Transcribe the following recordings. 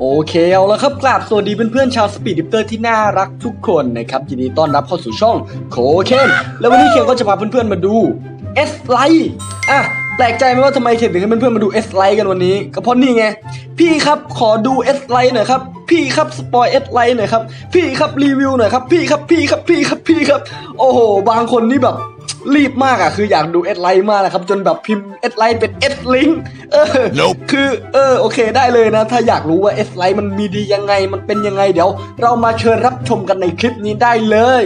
โอเคเอาละครับกราบสวัสดีเพื่อนๆชาวสปีดดิฟเตอร์ที่น่ารักทุกคนนะครับยินดีต้อนรับเข้าสู่ช่องโคเคนแล้ววันนี้เคนก็จะพาเพื่อนๆมาดู S ไลท์อะแปลกใจไหมว่าทำไมเคนถึงให้เพื่อนๆมาดู S ไลท์กันวันนี้ ก็เพราะนี่ไง พี่ครับขอดู S ไลท์หน่อยครับ พี่ครับสปอย S ไลท์หน่อยครับ พี่ครับรีวิวหน่อยครับ พี่ครับพี่ครับพี่ครับพี่ครับ โอ้โห บางคนนี่แบบรีบมากอะคืออยากดูเอสไลท์มากนะครับ จนแบบพิมพ์เอสไลท์เป็นเอสลิงเออ Nope คือเออโอเคได้เลยนะ ถ้าอยากรู้ว่าเอสไลท์มันมีดียังไงมันเป็นยังไงเดี๋ยว เรามาเชิญรับชมกันในคลิปนี้ได้เลย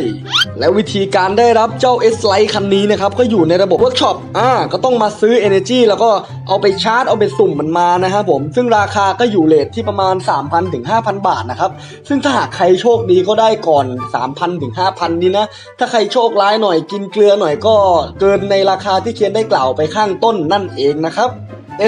และวิธีการได้รับเจ้า S Lite คันนี้นะครับ ก็อยู่ในระบบเวิร์กช็อปอ่าก็ต้องมาซื้อ Energy แล้วก็เอาไปชาร์จเอาไปสุ่มมันมานะครับผม ซึ่งราคาก็อยู่เลทที่ประมาณ 3,000ถึง5,000 บาทนะครับ ซึ่งถ้าหากใครโชคดีก็ได้ก่อน 3,000ถึง5,000 นี่นะ ถ้าใครโชคร้ายหน่อยกินเกลือหน่อยก็เกินในราคาที่เคียนได้กล่าวไปข้างต้นนั่นเองนะครับ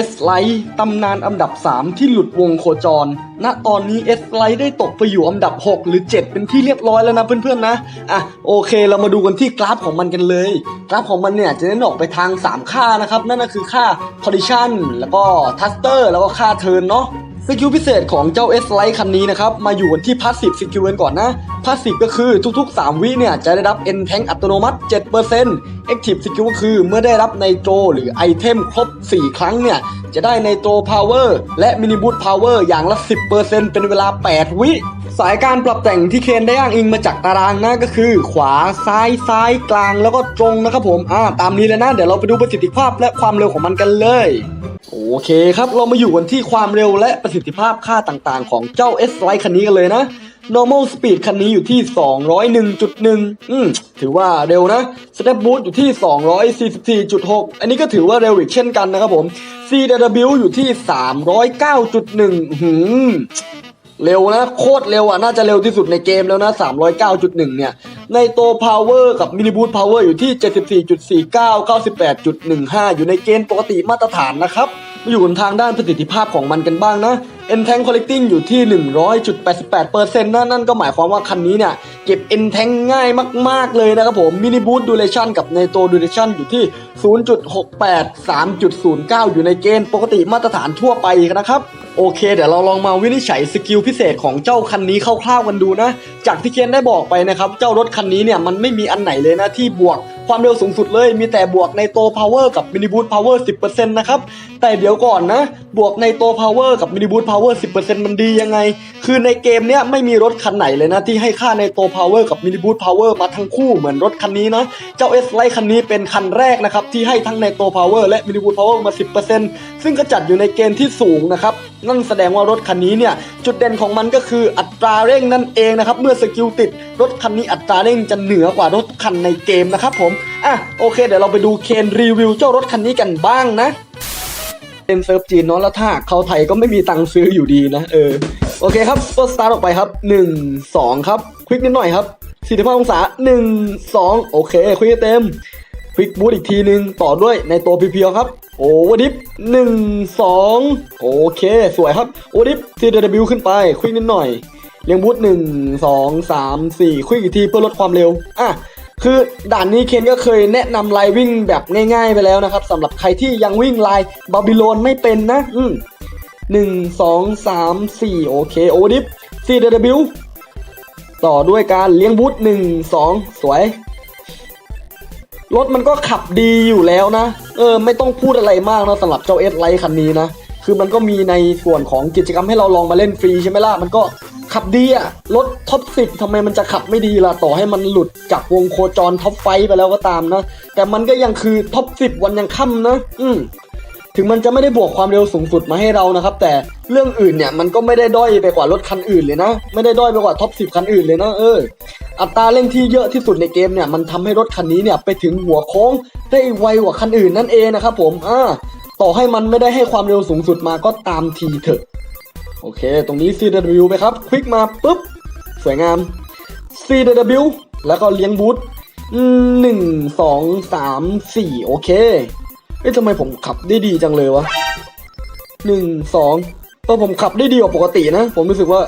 S Lite ตำนานอันดับ 3 ที่หลุดวงโคจร ณ ตอนนี้ S Lite ได้ตกไปอยู่อันดับ 6 หรือ 7 เป็นที่เรียบร้อยแล้วนะเพื่อนๆนะ อะโอเคเรามาดูกันที่กราฟของมันกันเลย กราฟของมันเนี่ยจะเน้นออกไปทาง 3 ค่านะครับ นั่นก็คือค่า Condition แล้วก็ Thruster แล้วก็ค่า Turn เนาะ สกิลพิเศษของเจ้า S Lite คันนี้นะครับ มาอยู่กันที่พาสซีฟสกิลกันก่อนนะพาสซีฟก็คือทุก ๆ 3 วิเนี่ย จะได้รับ N Tank อัตโนมัติ 7% Active สกิลก็คือเมื่อได้รับไนโตรหรือไอเทมครบ 4 ครั้งเนี่ย จะได้ไนโตรพาวเวอร์และมินิบูตพาวเวอร์อย่างละ 10%เป็นเวลา 8 วิ สายการปรับแต่งที่เคนได้อ้างอิงมาจากตารางนะก็คือ ขวาซ้ายซ้ายกลางแล้วก็ตรงนะครับผมอ่าตามนี้เลยนะ เดี๋ยวเราไปดูประสิทธิภาพและความเร็วของมันกันเลยโอเคครับ เรามาอยู่กันที่ความเร็วและประสิทธิภาพค่าต่างๆ ของเจ้า S Lite คันนี้กันเลยนะ normal speed คันนี้อยู่ที่ 201.1 อืม ถือว่าเร็วนะ step boost อยู่ที่ 244.6 อันนี้ก็ถือว่าเร็วอีกเช่นกันนะครับผม CW อยู่ที่ 309.1 หืม เร็วนะ โคตรเร็วอะ น่าจะเร็วที่สุดในเกมแล้วนะ 309.1 เนี่ย ในตัว power กับ mini boost power อยู่ที่ 74.49 98.15 อยู่ในเกณฑ์ปกติมาตรฐานนะครับ มาอยู่บนทางด้านประสิทธิภาพของมันกันบ้างนะ N Tank Collecting อยู่ที่ 100.88%นะนั่นก็หมายความว่าคันนี้เนี่ย เก็บ N Tank ง่ายมาก ๆ เลยนะครับผม Mini Boost Duration กับ Nitro Duration อยู่ที่ 0.68 3.09 อยู่ในเกณฑ์ปกติมาตรฐานทั่วไปนะครับ โอเค เดี๋ยวเราลองมาวินิจฉัยสกิลพิเศษของเจ้าคันนี้คร่าวๆกันดูนะ จากที่เคนได้บอกไปนะครับ เจ้ารถคันนี้เนี่ยมันไม่มีอันไหนเลยนะที่บวกความเร็วสูงสุดเลยมีแต่บวกในโตพาวเวอร์กับมินิบูทพาวเวอร์10%นะครับ แต่เดี๋ยวก่อนนะ บวกในโตพาวเวอร์กับมินิบูทพาวเวอร์10%มันดียังไง คือในเกมเนี้ยไม่มีรถคันไหนเลยนะ ที่ให้ค่าในโตพาวเวอร์กับมินิบูทพาวเวอร์มาทั้งคู่เหมือนรถคันนี้นะ เจ้า S Lite คันนี้เป็นคันแรกนะครับ ที่ให้ทั้งในโตพาวเวอร์และมินิบูทพาวเวอร์มา 10%ซึ่งก็จัดอยู่ในเกณฑ์ที่สูงนะครับ นั่นแสดงว่ารถคันนี้เนี่ยจุดเด่นของมันก็คืออัตราเร่งนั่นเองนะครับ เมื่อสกิลติดรถคันนี้อัตราเร่งจะเหนือกว่ารถคันในเกมนะครับผมอะโอเค เดี๋ยวเราไปดูเคนรีวิวเจ้ารถคันนี้กันบ้างนะเป็นเซิร์ฟจีนเนาะแล้วถ้าเขาไทยก็ไม่มีตังค์ซื้ออยู่ดีนะเออโอเคครับก็สตาร์ทออกไปครับ 1 2 ครับ ควิกนิดหน่อยครับ45องศา 1 2 โอเค ควิกเต็ม ควิกบูทอีกทีหนึ่งต่อด้วยในตัวเพียวๆครับ โอเวดิฟหนึ่งสองโอเค สวยครับ โอเวอร์ดิฟ CW ขึ้นไป ควิกนิดหน่อยเลี้ยงบูทหนึ่งสองสามสี่ควิกอีกทีเพื่อลดความเร็ว อะคือด่านนี้เคนก็เคยแนะนำลายวิ่งแบบง่าย ๆ ไปแล้วนะครับสำหรับใครที่ยังวิ่งลายบาบิโลนไม่เป็นนะ อืมหนึ่งสองสามสี่โอเคโอเวอร์ดิฟ CW ต่อด้วยการเลี้ยงบูทหนึ่งสองสวย รถมันก็ขับดีอยู่แล้วนะ เออ ไม่ต้องพูดอะไรมากนะสำหรับเจ้าเอสไลท์คันนี้นะ คือมันก็มีในส่วนของกิจกรรมให้เราลองมาเล่นฟรีใช่ไหมล่ะ มันก็ขับดีอะรถท็อปสิบทำไมมันจะขับไม่ดีล่ะ ต่อให้มันหลุดจากวงโคจรท็อปไฟไปแล้วก็ตามนะ แต่มันก็ยังคือท็อปสิบวันยังค่ำนะ อืม ถึงมันจะไม่ได้บวกความเร็วสูงสุดมาให้เรานะครับ แต่เรื่องอื่นเนี่ยมันก็ไม่ได้ด้อยไปกว่ารถคันอื่นเลยนะ ไม่ได้ด้อยไปกว่าท็อปสิบคันอื่นเลยนะเอออัตราเร่งที่เยอะที่สุดในเกมเนี่ยมันทำให้รถคันนี้เนี่ยไปถึงหัวโค้งได้ไวกว่าคันอื่นนั่นเองนะครับผมอ่าต่อให้มันไม่ได้ให้ความเร็วสูงสุดมาก็ตามทีเถอะ โอเค ตรงนี้ CW ไปครับคลิกมาปุ๊บ สวยงาม CW แล้วก็เลี้ยงบูทหนึ่งสองสามสี่โอเค เอ๊ะทำไมผมขับได้ดีจังเลยวะหนึ่งสองเออผมขับได้ดีกว่าปกตินะ ผมรู้สึกว่า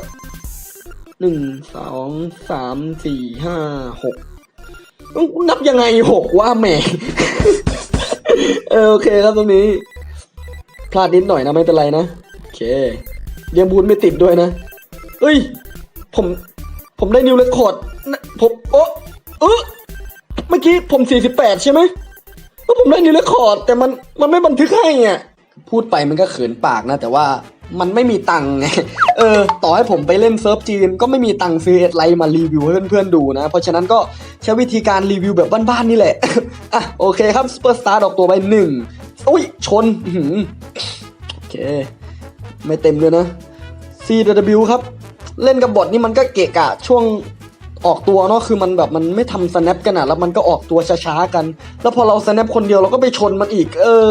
หนึ่งสองสามสี่ห้าหกนับยังไงหกว่าแหม่เออโอเคครับตรงนี้ พลาดนิดหน่อยนะไม่เป็นไรนะโอเคเลี้ยงบูธไม่ติดด้วยนะเฮ้ย ผม ผมได้นิวเรคคอร์ดผมโอ้เออเมื่อกี้ผมสี่สิบแปดใช่ไหม ผมได้นิวเรคคอร์ดแต่มันมันไม่บันทึกให้อะพูดไปมันก็เขินปากนะ แต่ว่ามันไม่มีตังค์ไงเออ ต่อให้ผมไปเล่นเซิร์ฟจีนก็ไม่มีตังค์ซื้อเอ็ดไลท์มารีวิวให้เพื่อนๆดูนะ เพราะฉะนั้นก็ใช้วิธีการรีวิวแบบบ้านๆนี่แหละ อะโอเคครับสเปอร์สตาร์ออกตัวไปหนึ่งอุ้ย ชนโอเค ไม่เต็มเลยนะ CW ครับ เล่นกับบอทนี่มันก็เกะกะช่วง ออกตัวเนาะคือมันแบบมันไม่ทำ snap กันอะแล้วมันก็ออกตัวช้าๆกัน แล้วพอเรา snap คนเดียวเราก็ไปชนมันอีก เออ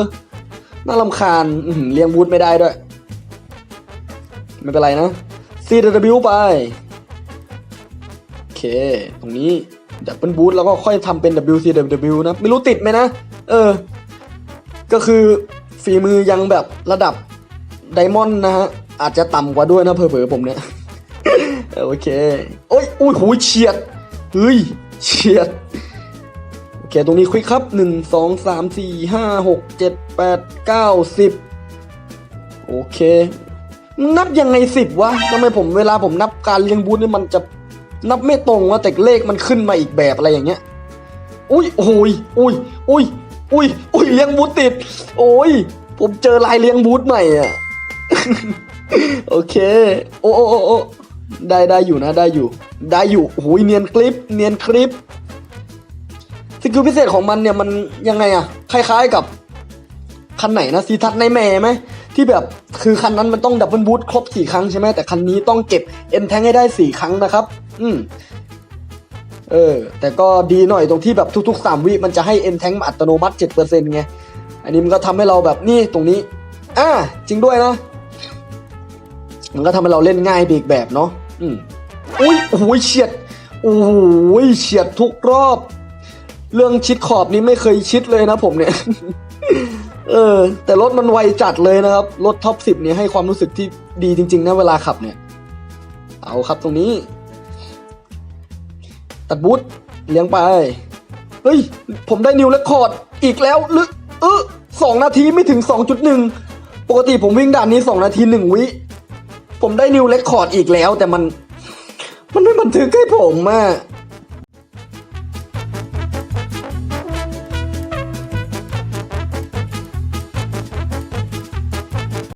น่าลำคาญเลี้ยงบูธไม่ได้ด้วย ไม่เป็นไรนะ CW ไป โอเค ตรงนี้ดับเบิลบูธแล้วก็ค่อยทำเป็น WCW นะ ไม่รู้ติดไหมนะ เออ ก็คือฝีมือยังแบบระดับไดมอนด์นะฮะ อาจจะต่ำกว่าด้วยนะเผลอๆผมเนี่ย โอเคโอ้ยอุ้ยหูยเฉียดเฮ้ยเฉียดโอเคตรงนี้ควิกครับหนึ่งสองสามสี่ห้าหกเจ็ดแปดเก้าสิบโอเคนับยังไงสิบวะทำไมผมเวลาผมนับการเลี้ยงบูธนี่มันจะนับไม่ตรงวะแต่เลขมันขึ้นมาอีกแบบอะไรอย่างเงี้ยอุ้ยโอ้ยอุ้ยอุ้ยอุ้ยอุ้ยเลี้ยงบูธติด โอ้ยผมเจอลายเลี้ยงบูธใหม่อะ โอเค โอ้โอ้โอ้ ได้ได้อยู่นะได้อยู่ ได้อยู่โอ้ยเนียนคลิป เนียนคลิปสกิลพิเศษของมันเนี่ยมันยังไงอะคล้ายๆกับคันไหนนะซีทัศในแม่ไหมที่แบบคือคันนั้นมันต้องดับเบิลบูทครบสี่ครั้งใช่ไหมแต่คันนี้ต้องเก็บเอ็นแทงให้ได้สี่ครั้งนะครับ อืมเออ แต่ก็ดีหน่อยตรงที่แบบทุกๆสามวิมันจะให้เอ็นแทงอัตโนมัติเจ็ดเปอร์เซนไง อันนี้มันก็ทำให้เราแบบนี่ตรงนี้ อ่า จริงด้วยนะ มันก็ทำให้เราเล่นง่ายไปอีกแบบเนาะอืมอุ้ยโอ้ยเฉียดโอ้ยเฉียดทุกรอบ เรื่องชิดขอบนี้ไม่เคยชิดเลยนะผมเนี่ย เออ แต่รถมันไวจัดเลยนะครับ รถท็อปสิบเนี่ยให้ความรู้สึกที่ดีจริง ๆ นะเวลาขับเนี่ย เอาครับตรงนี้ ตัดบูทเลี้ยงไป เฮ้ย ผมได้นิวเรคคอร์ดอีกแล้วหรือเออสองนาทีไม่ถึงสองจุดหนึ่งปกติผมวิ่งด่านนี้สองนาทีหนึ่งวิ ผมได้นิวเรคคอร์ดอีกแล้ว แต่มัน มันไม่บันทึกให้ผมอะ